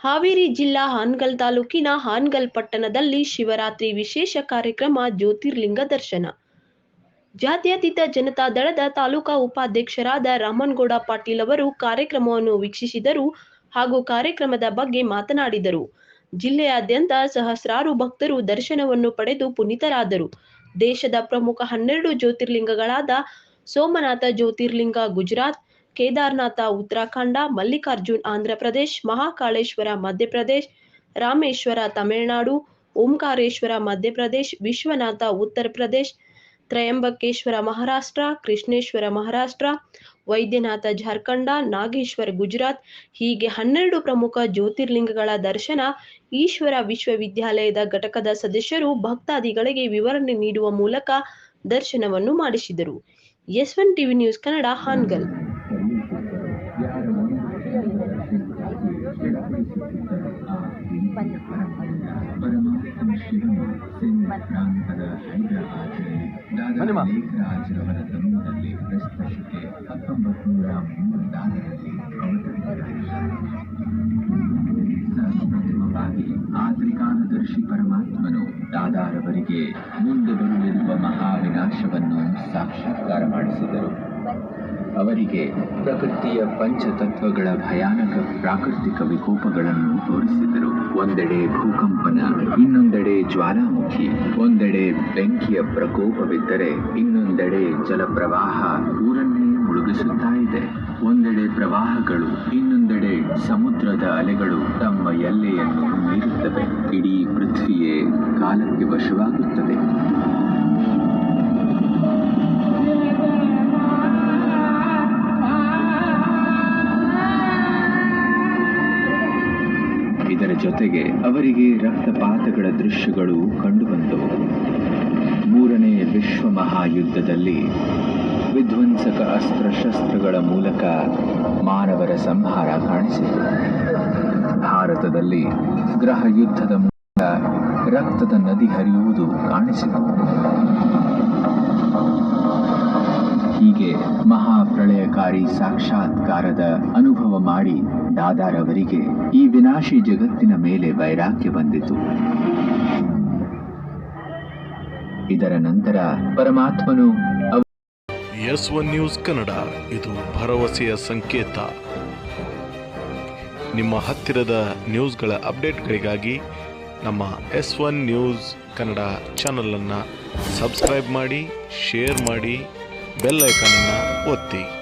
ಹಾವೇರಿ ಜಿಲ್ಲಾ ಹಾನಗಲ್ ತಾಲೂಕಿನ ಹಾನಗಲ್ ಪಟ್ಟಣದಲ್ಲಿ ಶಿವರಾತ್ರಿ ವಿಶೇಷ ಕಾರ್ಯಕ್ರಮ ಜ್ಯೋತಿರ್ಲಿಂಗ ದರ್ಶನ. ಜಾತ್ಯತೀತ ಜನತಾ ದಳದ ತಾಲೂಕಾ ಉಪಾಧ್ಯಕ್ಷರಾದ ರಾಮನ್ಗೌಡ ಪಾಟೀಲ್ ಅವರು ಕಾರ್ಯಕ್ರಮವನ್ನು ವೀಕ್ಷಿಸಿದರು ಹಾಗೂ ಕಾರ್ಯಕ್ರಮದ ಬಗ್ಗೆ ಮಾತನಾಡಿದರು. ಜಿಲ್ಲೆಯಾದ್ಯಂತ ಸಹಸ್ರಾರು ಭಕ್ತರು ದರ್ಶನವನ್ನು ಪಡೆದು ಪುನೀತರಾದರು. ದೇಶದ ಪ್ರಮುಖ ಹನ್ನೆರಡು ಜ್ಯೋತಿರ್ಲಿಂಗಗಳಾದ ಸೋಮನಾಥ ಜ್ಯೋತಿರ್ಲಿಂಗ ಗುಜರಾತ್ ಕೇದಾರ್ನಾಥ, ಉತ್ತರಾಖಂಡ, ಮಲ್ಲಿಕಾರ್ಜುನ್ ಆಂಧ್ರಪ್ರದೇಶ್ ಮಹಾಕಾಳೇಶ್ವರ ಮಧ್ಯಪ್ರದೇಶ್ ರಾಮೇಶ್ವರ, ತಮಿಳುನಾಡು, ಓಂಕಾರೇಶ್ವರ ಮಧ್ಯಪ್ರದೇಶ್ ವಿಶ್ವನಾಥ, ಉತ್ತರ ಪ್ರದೇಶ್, ತ್ರಯಂಬಕೇಶ್ವರ, ಮಹಾರಾಷ್ಟ್ರ, ಕೃಷ್ಣೇಶ್ವರ, ಮಹಾರಾಷ್ಟ್ರ, ವೈದ್ಯನಾಥ, ಜಾರ್ಖಂಡ, ನಾಗೇಶ್ವರ, ಗುಜರಾತ್, ಹೀಗೆ ಹನ್ನೆರಡು ಪ್ರಮುಖ ಜ್ಯೋತಿರ್ಲಿಂಗಗಳ ದರ್ಶನ ಈಶ್ವರ ವಿಶ್ವವಿದ್ಯಾಲಯದ ಘಟಕದ ಸದಸ್ಯರು ಭಕ್ತಾದಿಗಳಿಗೆ ವಿವರಣೆ ನೀಡುವ ಮೂಲಕ ದರ್ಶನವನ್ನು ಮಾಡಿಸಿದರು. S one TV news Kannada Hangal. ದಾದಾ ಮೇಘರಾಜರವರ ತಮ್ಮದಲ್ಲಿ ಕ್ರಿಸ್ತ ಶಕೆ ಹತ್ತೊಂಬತ್ತು ನೂರ ಮೂವತ್ತಾರರಲ್ಲಿ ಸರ್ವಪ್ರಥಮವಾಗಿ ಆ ತ್ರಿಕಾಲದರ್ಶಿ ಪರಮಾತ್ಮನು ದಾದಾರವರಿಗೆ ಮುಂದೆ ಬರಲಿರುವ ಮಹಾವಿನಾಶವನ್ನು ಸಾಕ್ಷಾತ್ಕಾರ ಮಾಡಿಸಿದರು. ಅವರಿಗೆ ಪ್ರಕೃತಿಯ ಪಂಚತತ್ವಗಳ ಭಯಾನಕ ಪ್ರಾಕೃತಿಕ ವಿಕೋಪಗಳನ್ನು ತೋರಿಸಿದರು. ಒಂದೆಡೆ ಭೂಕಂಪನ, ಇನ್ನೊಂದೆಡೆ ಜ್ವಾಲಾಮುಖಿ, ಒಂದೆಡೆ ಬೆಂಕಿಯ ಪ್ರಕೋಪವಿದ್ದರೆ ಇನ್ನೊಂದೆಡೆ ಜಲಪ್ರವಾಹ ಊರನ್ನೇ ಮುಳುಗಿಸುತ್ತಾ ಇದೆ. ಒಂದೆಡೆ ಪ್ರವಾಹಗಳು, ಇನ್ನೊಂದೆಡೆ ಸಮುದ್ರದ ಅಲೆಗಳು ತಮ್ಮ ಎಲ್ಲೆಯನ್ನು ಮೀರುತ್ತವೆ. ಇಡೀ ಪೃಥ್ವಿಯೇ ಕಾಲಕ್ಕೆ ವಶವಾಗುತ್ತದೆ. ಜೊತೆಗೆ ಅವರಿಗೆ ರಕ್ತಪಾತಗಳ ದೃಶ್ಯಗಳು ಕಂಡುಬಂದವು. ಮೂರನೇ ವಿಶ್ವ ಮಹಾಯುದ್ಧದಲ್ಲಿ ವಿಧ್ವಂಸಕ ಅಸ್ತ್ರಶಸ್ತ್ರಗಳ ಮೂಲಕ ಮಾನವರ ಸಂಹಾರ ಕಾಣಿಸಿತು. ಭಾರತದಲ್ಲಿ ಗ್ರಹ ಯುದ್ಧದ ಮೂಲಕ ರಕ್ತದ ನದಿ ಹರಿಯುವುದು ಕಾಣಿಸಿತು. ಹೀಗೆ ಮಹಾಪ್ರಳಯಕಾರಿ ಸಾಕ್ಷಾತ್ಕಾರದ ಅನುಭವ ಮಾಡಿ ದಾದಾರವರಿಗೆ ಈ ವಿನಾಶಿ ಜಗತ್ತಿನ ಮೇಲೆ ವೈರಾಗ್ಯ ಬಂದಿತು. ಇದರ ನಂತರ ಪರಮಾತ್ಮನು ಎಸ್ ಒನ್ ನ್ಯೂಸ್ ಕನ್ನಡ. ಇದು ಭರವಸೆಯ ಸಂಕೇತ. ನಿಮ್ಮ ಹತ್ತಿರದ ನ್ಯೂಸ್ಗಳ ಅಪ್ಡೇಟ್ಗಳಿಗಾಗಿ ನಮ್ಮ ಎಸ್ ಒನ್ ನ್ಯೂಸ್ ಕನ್ನಡ ಚಾನಲನ್ನು ಸಬ್ಸ್ಕ್ರೈಬ್ ಮಾಡಿ, ಶೇರ್ ಮಾಡಿ ಬೆಲ್ ಐಕನನ್ನು ಒತ್ತಿ.